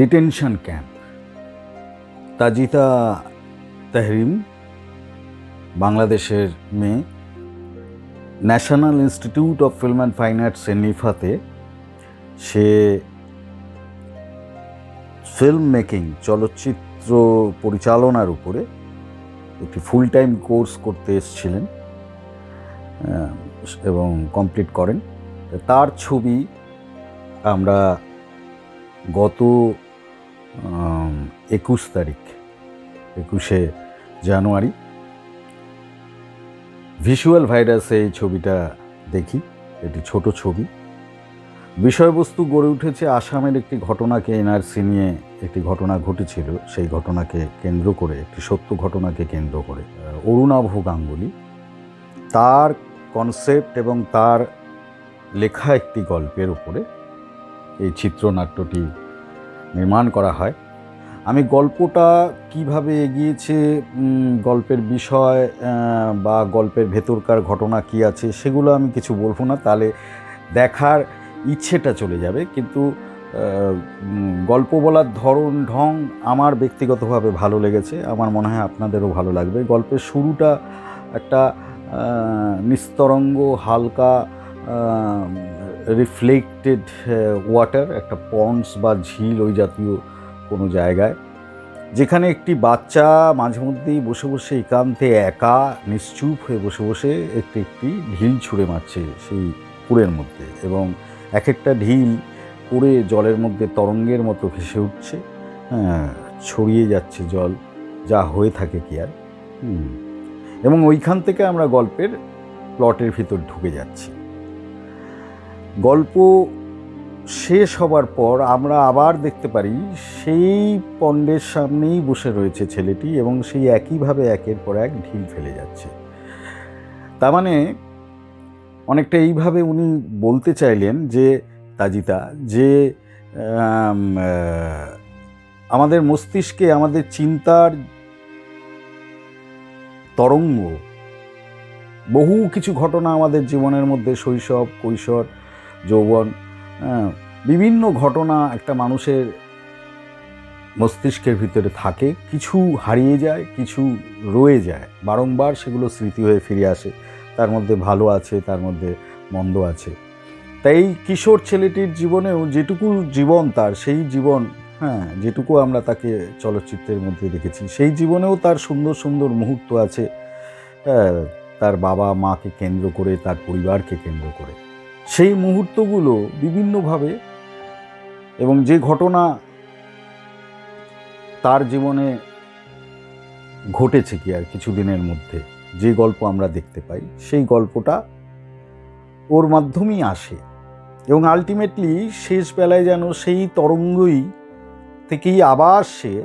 Detention camp. তাজিতা Tahrim, বাংলাদেশের মেয়ে, national institute of film and fine arts নিফাতে, সে ফিল্ম মেকিং, চলচ্চিত্র পরিচালনার উপরে একটি ফুল টাইম কোর্স করতে এসেছিলেন এবং কমপ্লিট করেন। তার ছবি আমরা গত একুশ তারিখ, একুশে জানুয়ারি। ভিজুয়াল ভাইরাসে এই ছবিটা দেখি, এটি ছোট ছবি। বিষয়বস্তু গড়ে উঠেছে আসামের একটি ঘটনাকে এনআরসি নিয়ে একটি ঘটনা ঘটেছিল, সেই ঘটনাকে কেন্দ্র করে, একটি সত্য ঘটনাকে কেন্দ্র করে অরুণাভ গাঙ্গুলি। তার কনসেপ্ট এবং তার লেখা একটি গল্পের উপরে এই চিত্রনাট্যটি নির্মাণ করা হয়। আমি গল্পটা কীভাবে এগিয়েছে গল্পের বিষয় বা গল্পের ভেতরকার ঘটনা কি আছে সেগুলো আমি কিছু বলব না। তাহলে দেখার ইচ্ছেটা চলে যাবে। কিন্তু গল্প বলার ধরন, ঢং আমার ব্যক্তিগতভাবে ভালো লেগেছে। আমার মনে হয় আপনাদেরও ভালো লাগবে। গল্পের শুরুটা একটা নিস্তরঙ্গ, হালকা রিফ্লেক্টেড ওয়াটার একটা পন্ডস বা ঝিল ওই জাতীয় কোনো জায়গায়, যেখানে একটি বাচ্চা মাঝে মধ্যেই বসে বসে একান্তে একা, নিশ্চুপ হয়ে বসে বসে একটি একটি ঢিল ছুঁড়ে মারছে সেই পুরের মধ্যে এবং এক একটা ঢিল পুরে জলের মধ্যে তরঙ্গের মতো ভেসে উঠছে হ্যাঁ ছড়িয়ে যাচ্ছে জল, যা হয়ে থাকে কি আর এবং ওইখান থেকে আমরা গল্পের প্লটের ভিতর ঢুকে যাচ্ছি। গল্প শেষ হবার পর আমরা আবার দেখতে পারি, সেই পণ্ডের সামনেই বসে রয়েছে ছেলেটি এবং সেই একইভাবে একের পর এক ঢিল ফেলে যাচ্ছে। তার মানে অনেকটা এইভাবে উনি বলতে চাইলেন যে, তাজিতা, যে আমাদের মস্তিষ্কে আমাদের চিন্তার তরঙ্গ, বহু কিছু ঘটনা আমাদের জীবনের মধ্যে শৈশব, কৈশোর যৌবন হ্যাঁ, বিভিন্ন ঘটনা একটা মানুষের মস্তিষ্কের ভিতরে থাকে। কিছু হারিয়ে যায় কিছু রয়ে যায়। বারংবার সেগুলো স্মৃতি হয়ে ফিরে আসে। তার মধ্যে ভালো আছে তার মধ্যে মন্দ আছে। তাই কিশোর ছেলেটির জীবনেও যেটুকু জীবন তার সেই জীবন হ্যাঁ যেটুকু আমরা তাকে চলচ্চিত্রের মধ্যে দেখেছি সেই জীবনেও তার সুন্দর সুন্দর মুহূর্ত আছে। হ্যাঁ, তার বাবা মাকে কেন্দ্র করে তার পরিবারকে কেন্দ্র করে। সেই মুহূর্তগুলো বিভিন্নভাবে এবং যে ঘটনা তার জীবনে ঘটেছে কি আর কিছুদিনের মধ্যে যে গল্প আমরা দেখতে পাই সেই গল্পটা ওর মাধ্যমেই আসে। এবং আলটিমেটলি শেষ বেলায় যেন সেই তরঙ্গই থেকেই আবার সে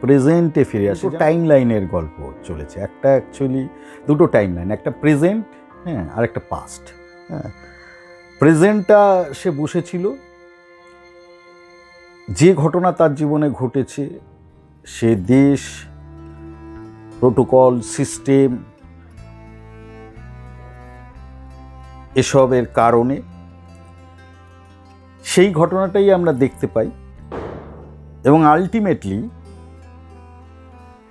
প্রেজেন্টে ফিরে আসে। টাইম লাইনের গল্প চলেছে। একটা অ্যাকচুয়ালি দুটো টাইম লাইন একটা প্রেজেন্ট হ্যাঁ আর একটা পাস্ট হ্যাঁ। প্রেজেন্টটা সে বসেছিল। যে ঘটনা তার জীবনে ঘটেছে, সে দেশ, প্রোটোকল, সিস্টেম এসবের কারণে সেই ঘটনাটাই আমরা দেখতে পাই এবং আলটিমেটলি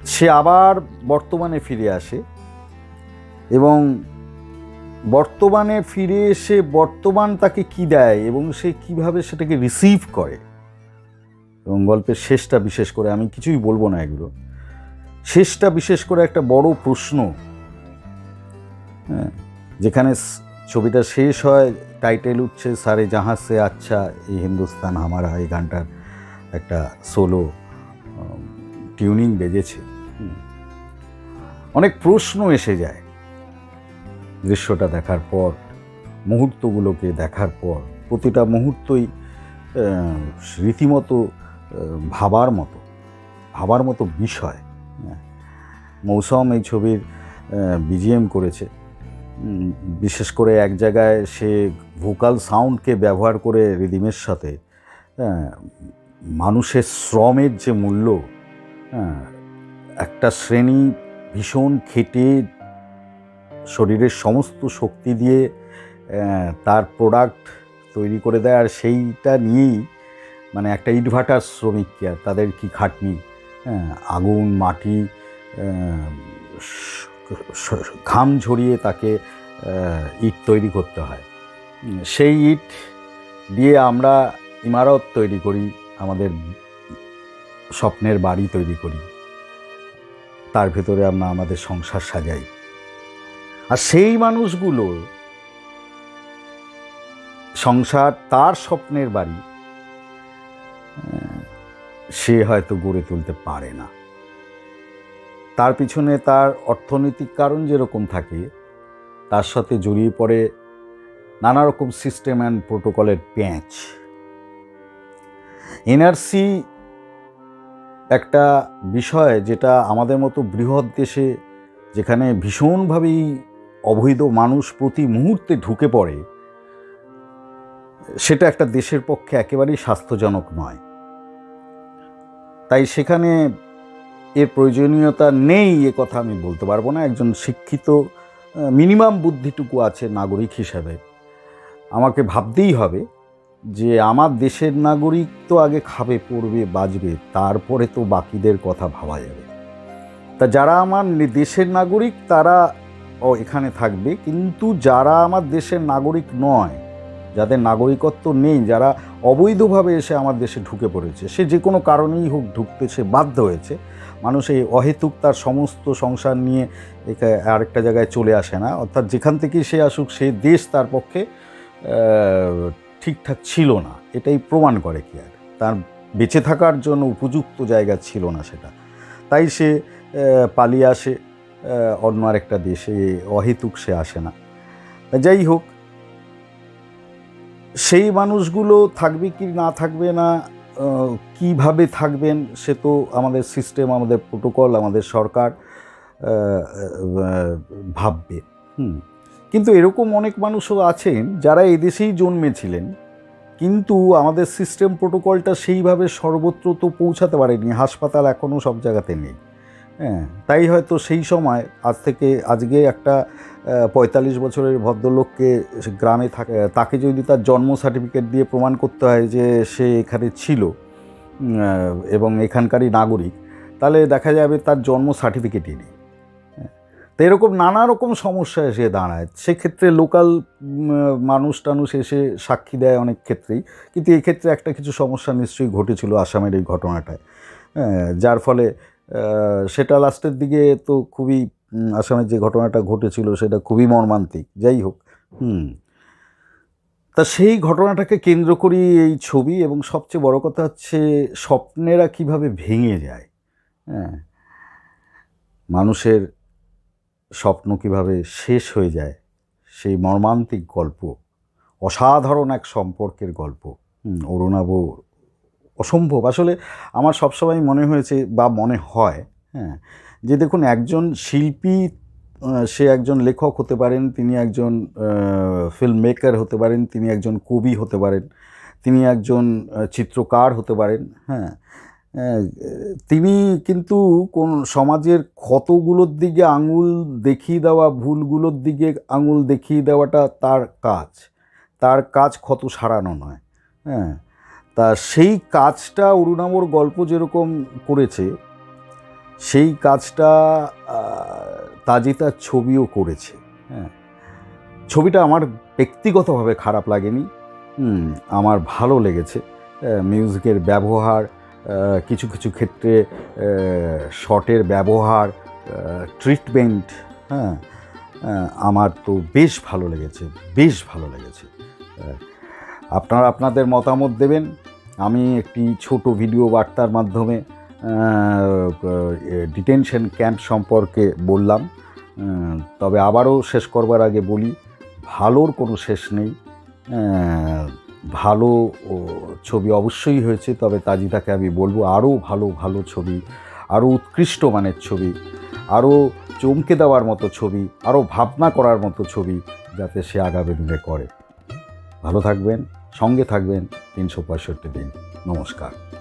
সে আবার বর্তমানে ফিরে আসে এবং বর্তমানে ফিরে এসে বর্তমান তাকে কি দেয় এবং সে কীভাবে সেটাকে রিসিভ করে? এবং গল্পের শেষটা বিশেষ করে, আমি কিছুই বলব না এগুলো। শেষটা বিশেষ করে একটা বড় প্রশ্ন। হ্যাঁ যেখানে ছবিটা শেষ হয় টাইটেল উঠছে, সারে জাহাজ সে আচ্ছা এই হিন্দুস্তান হামারা এই গানটার একটা সোলো টিউনিং বেজেছে। অনেক প্রশ্ন এসে যায়। দৃশ্যটা দেখার পর মুহূর্তগুলোকে দেখার পর প্রতিটা মুহূর্তই রীতিমতো ভাবার মতো ভাবার মতো বিষয় হ্যাঁ। মৌসম এই ছবির বিজিএম করেছে বিশেষ করে এক জায়গায় সে ভোকাল সাউন্ডকে ব্যবহার করে রিদিমের সাথে হ্যাঁ, মানুষের শ্রমের যে মূল্য হ্যাঁ, একটা শ্রেণি ভীষণ খেটে শরীরের সমস্ত শক্তি দিয়ে তার প্রোডাক্ট তৈরি করে দেয়। আর সেইটা নিয়েই মানে একটা ইটভাটার শ্রমিককে আর, তাদের কি খাটনি? হ্যাঁ আগুন, মাটি ঘাম ঝরিয়ে তাকে ইট তৈরি করতে হয়। সেই ইট দিয়ে আমরা ইমারত তৈরি করি, আমাদের স্বপ্নের বাড়ি তৈরি করি। তার ভেতরে আমরা আমাদের সংসার সাজাই। আর সেই মানুষগুলো সংসার তার স্বপ্নের বাড়ি সে হয়তো গড়ে তুলতে পারে না। তার পিছনে তার অর্থনৈতিক কারণ যেরকম থাকে, তার সাথে জড়িয়ে পড়ে নানা রকম সিস্টেম অ্যান্ড প্রোটোকলের প্যাঁচ। এনআরসি একটা বিষয় যেটা আমাদের মতো বৃহৎ দেশে যেখানে ভীষণভাবেই অবৈধ মানুষ প্রতি মুহূর্তে ঢুকে পড়ে, সেটা একটা দেশের পক্ষে একেবারেই স্বাস্থ্যজনক নয়। তাই সেখানে এর প্রয়োজনীয়তা নেই এ কথা আমি বলতে পারব না। একজন শিক্ষিত, মিনিমাম বুদ্ধিটুকু আছে নাগরিক হিসাবে। আমাকে ভাবতেই হবে যে আমার দেশের নাগরিক তো আগে খাবে, পড়বে বাজবে তারপরে তো বাকিদের কথা ভাবা যাবে। তা যারা আমার দেশের নাগরিক তারা ও এখানে থাকবে। কিন্তু যারা আমার দেশের নাগরিক নয়, যাদের নাগরিকত্ব নেই, যারা অবৈধভাবে এসে আমার দেশে ঢুকে পড়েছে, সে যে কোনো কারণেই হোক ঢুকতে সে বাধ্য হয়েছে। মানুষ এই অহেতুক তার সমস্ত সংসার নিয়ে একা- আরেকটা জায়গায় চলে আসে না। অর্থাৎ যেখান থেকেই সে আসুক সেই দেশ তার পক্ষে ঠিকঠাক ছিল না। এটাই প্রমাণ করে কি আর। তার বেঁচে থাকার জন্য উপযুক্ত জায়গা ছিল না সেটা। তাই সে পালিয়ে আসে। অন্য আরেকটা দেশে অহেতুক সে আসে না। যাই হোক, সেই মানুষগুলো থাকবে কি না থাকবে না কীভাবে থাকবেন সে তো আমাদের সিস্টেম আমাদের প্রোটোকল আমাদের সরকার ভাববে। হুম, কিন্তু এরকম অনেক মানুষও আছেন যারা এদেশেই জন্মেছিলেন, কিন্তু আমাদের সিস্টেম প্রোটোকলটা সেইভাবে সর্বত্র তো পৌঁছাতে পারেনি, হাসপাতাল এখনও সব জায়গাতে নেই। হ্যাঁ তাই হয়তো সেই সময় আজ থেকে আজকে একটা পঁয়তাল্লিশ বছরের ভদ্রলোককে গ্রামে থাকে তাকে যদি তার জন্ম সার্টিফিকেট দিয়ে প্রমাণ করতে হয় যে সে এখানে ছিল এবং এখানকারই নাগরিক তাহলে দেখা যাবে তার জন্ম সার্টিফিকেটই নেই হ্যাঁ। তো এরকম নানা রকম সমস্যা এসে দাঁড়ায় সেক্ষেত্রে লোকাল মানুষ টানুষ এসে সাক্ষী দেয় অনেক ক্ষেত্রেই কিন্তু এক্ষেত্রে একটা কিছু সমস্যা নিশ্চয়ই ঘটেছিল আসামের এই ঘটনাটায় হ্যাঁ, যার ফলে সেটা লাস্টের দিকে তো খুবই আসামের যে ঘটনাটা ঘটেছিল সেটা খুবই মর্মান্তিক। যাই হোক হুম। তা সেই ঘটনাটাকে কেন্দ্র করি এই ছবি এবং সবচেয়ে বড় কথা হচ্ছে স্বপ্নেরা কীভাবে ভেঙে যায় হ্যাঁ? মানুষের স্বপ্ন কীভাবে শেষ হয়ে যায় সেই মর্মান্তিক গল্প অসাধারণ এক সম্পর্কের গল্প হুম, অরুণাভ অসম্ভব। আসলে আমার সবসময় মনে হয়েছে বা মনে হয় হ্যাঁ যে দেখুন একজন শিল্পী সে একজন লেখক হতে পারেন, তিনি একজন ফিল্ম মেকার হতে পারেন, তিনি একজন কবি হতে পারেন, তিনি একজন চিত্রকার হতে পারেন হ্যাঁ তিনি কিন্তু কোন সমাজের ক্ষতগুলোর দিকে আঙুল দেখিয়ে দেওয়া, ভুলগুলোর দিকে আঙুল দেখিয়ে দেওয়াটা তার কাজ। তার কাজ ক্ষত সারানো নয় হ্যাঁ তা সেই কাজটা অরুণামর গল্প যেরকম করেছে সেই কাজটা আহ, তাজি তার ছবিও করেছে। হ্যাঁ ছবিটা আমার ব্যক্তিগতভাবে খারাপ লাগেনি আমার ভালো লেগেছে। মিউজিকের ব্যবহার কিছু কিছু ক্ষেত্রে শটের ব্যবহার ট্রিটমেন্ট হ্যাঁ আমার তো বেশ ভালো লেগেছে বেশ ভালো লেগেছে। আপনারা আপনাদের মতামত দেবেন। আমি একটি ছোট ভিডিও বার্তার মাধ্যমে ডিটেনশন ক্যাম্প সম্পর্কে বললাম। তবে আবারও শেষ করবার আগে বলি, ভালোর কোনো শেষ নেই। ভালো ছবি অবশ্যই হয়েছে, তবে তাজিদাকে আমি বলব আরও ভালো ভালো ছবি, আরও উৎকৃষ্ট মানের ছবি, আরও চমকে দেওয়ার মতো ছবি, আরও ভাবনা করার মতো ছবি যাতে সে আগামী দিনে করে। ভালো থাকবেন। সঙ্গে থাকবেন তিনশো পঁয়ষট্টি দিন। নমস্কার।